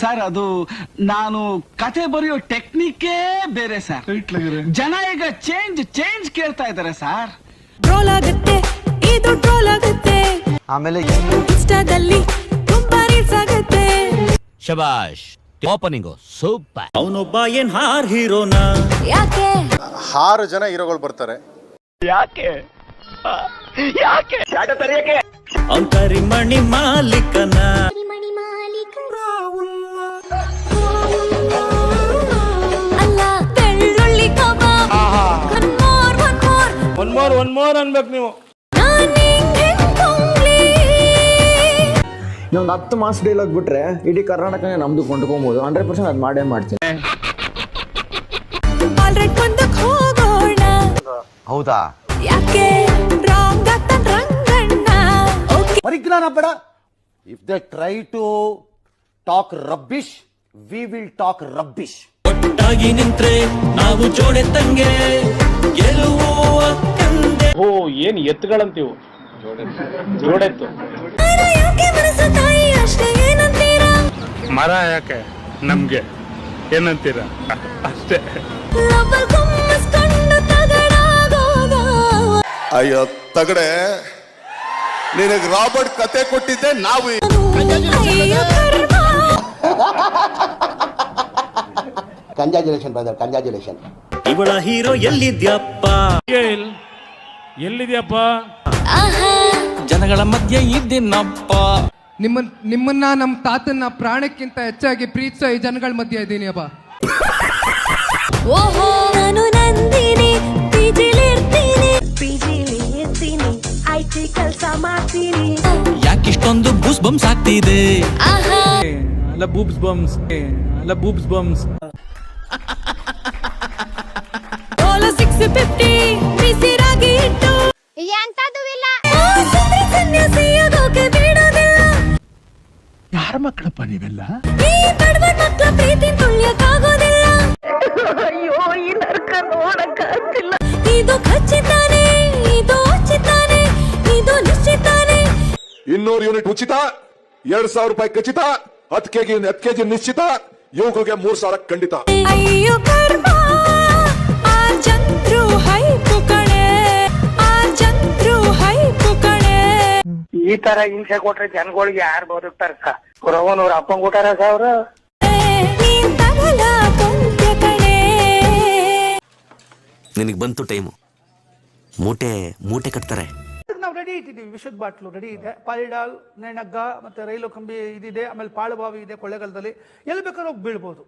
Sir ಅದು ನಾನು ಕತೆ ಬರೆಯೋ ಟೆಕ್ನಿಕೇ ಬೇರೆ ಸರ್ ಜನ ಈಗ ಚೇಂಜ್ ಚೇಂಜ್ ಕೇಳ್ತಾ ಇದ್ದಾರೆ ಸರ್ ಟ್ರೋಲ್ ಆಗುತ್ತೆ ಇದು ಟ್ರೋಲ್ ಆಗುತ್ತೆ. ಆಮೇಲೆ ಇನ್ಸ್ಟಾದಲ್ಲಿ ತುಂಬಾ ರೀಲ್ಸ್ ಆಗುತ್ತೆ. ಶಬಾಷ್ ಓಪನಿಂಗು ಸೂಪರ್ ಅವನೊಬ್ಬ ಏನ್ ಹಾರ್ ಹೀರೋನ? ಯಾಕೆ? ಆರು ಜನ ಹೀರೋಗಳು ಬರ್ತಾರೆ. ಯಾಕೆ? ಯಾಕೆ? ಅವನ್ ಕರಿಮಣಿ ಮಾಲೀಕನ? ಒನ್ ಮೋರ್ ಒನ್ ಮೋರ್ ಅನ್ಬೇಕು ನೀವು? ಇನ್ನೊಂದು ಹತ್ತು ಮಾಸ್ ಡೈಲಾಗ್ ಬಿಟ್ರೆ ಇಡೀ ಕರ್ನಾಟಕನೇ ನಮ್ದು ಕೊಂಡ್ಕೊಬೋದು. ಹಂಡ್ರೆಡ್ ಪರ್ಸೆಂಟ್ ಅದು ಮಾಡೇ ಮಾಡ್ತೀನಿ. ಹೌದಾ? ಯಾಕೆ ರಾಂಗ್ ಆಗ್ತಾನ್ ರಂಗಣ್ಣ? ಓಕೆ. ಪರಿಜ್ಞಾನ ಬೇಡ. If the try to talk rubbish we will talk rubbish ಒಟ್ಟಾಗಿ ನಿಂತ್ರೆ ನಾವು ಜೋಡೆ ತಂಗೆ. ಏನ್ ಎತ್ತುಗಳಂತೀವು? ಜೋಡೆತ್ತು. ಮರ ಯಾಕೆ? ನಮ್ಗೆ. ಏನಂತೀರ? ಅಷ್ಟೇ. ಅಯ್ಯೋ ತಗಡೆ. ನಿನಗೆ ರಾಬರ್ಟ್ ಕತೆ ಕೊಟ್ಟಿದ್ದೆ ನಾವು ಕಂಜಾಜುಲೇಷನ್ ಬ್ರದರ್ ಕಂಜಾಜುಲೇಷನ್ ಇವಳ ಹೀರೋ ಎಲ್ಲಿದ್ಯಪ್ಪ? ಎಲ್ಲಿದ್ಯಪ್ಪ? ಆಹಾ. ಜನಗಳ ಮಧ್ಯೆ ಇದ್ದೀನಪ್ಪ. ನಿಮ್ಮ ನಿಮ್ಮನ್ನ ನಮ್ಮ ತಾತನ್ನ ಪ್ರಾಣಕ್ಕಿಂತ ಹೆಚ್ಚಾಗಿ ಪ್ರೀತಿಸೋ ಈ ಜನಗಳ ಮಧ್ಯೆ ಇದ್ದೀನಿ ಅಪ್ಪ ಓಹೋ ನಾನು ನಂದಿನಿ ಪಿಜಿಲಿ ಇರ್ತೀನಿ. ಐಟಿ ಕೆಲಸ ಮಾಡ್ತೀನಿ. ಯಾಕಿಷ್ಟೊಂದು ಬೂಸ್ ಬಂಸ್ ಆಗ್ತಿದೆ. ಆಹಾ. ಅಲ್ಲ ಬೂಬ್ಸ್ ಬಮ್ಸ್ ಅಲ್ಲ ಬೂಬ್ಸ್ ಬಮ್ಸ್ ಓಲೋ ಸಿಕ್ಸ್ ಫಿಫ್ಟಿ ಯಾರ ಮಕ್ಕಳಪ್ಪ ನೀವೆಲ್ಲ? ಈ ಬಡವ ಮಕ್ಕಳ ಪ್ರೀತಿ ಅಯ್ಯೋ ಈ ನರ್ಕ ನೋಡಕ್ಕಾಗ್ತಿಲ್ಲ. ಇದು ಖಚಿತಾನೆ ಇದು ಉಚಿತಾನೆ ಇದು ನಿಶ್ಚಿತಾನೆ. ಇನ್ನೂರು ಯೂನಿಟ್ ಉಚಿತ ಎರಡ್ ಸಾವಿರ ರೂಪಾಯಿ ಖಚಿತ ಹತ್ತು ಕೆಜಿ ಹತ್ತು ಕೆಜಿ ನಿಶ್ಚಿತ ಯುವಕರಿಗೆ ಮೂರ್ ಸಾವಿರ ಖಂಡಿತ. ಅಯ್ಯೋ ಕರ್ಮ ಆ ಈ ತರ ಹಿಂಸೆ ಕೊಟ್ರೆ ಜನಗಳಿಗೆ ಯಾರು ಬದುಕ್ತಾರ ಸರ್? ಅವ್ರವ್ವನ್ ಅವ್ರ ಕೊಟ್ಟಾರ ಸರ್ ಅವ್ರು. ನಿನಗೆ ಬಂತು ಟೈಮು ಮೂಟೆ ಮೂಟೆ ಕಟ್ತಾರೆ. ನಾವು ರೆಡಿ ಇಟ್ಟಿದ್ದೀವಿ ವಿಶುದ್ಧ ಬಾಟ್ಲು ರೆಡಿ ಇದೆ. ಪಾಲಿಡಾಲ್ ನೇಣಗ್ಗ ಮತ್ತೆ ರೈಲು ಕಂಬಿ ಇದಿದೆ ಆಮೇಲೆ ಪಾಳುಬಾವಿ ಇದೆ ಕೊಳ್ಳೆಗಾಲದಲ್ಲಿ. ಎಲ್ಲಿ ಬೇಕಾದ್ರೆ ಹೋಗಿ ಬೀಳ್ಬೋದು.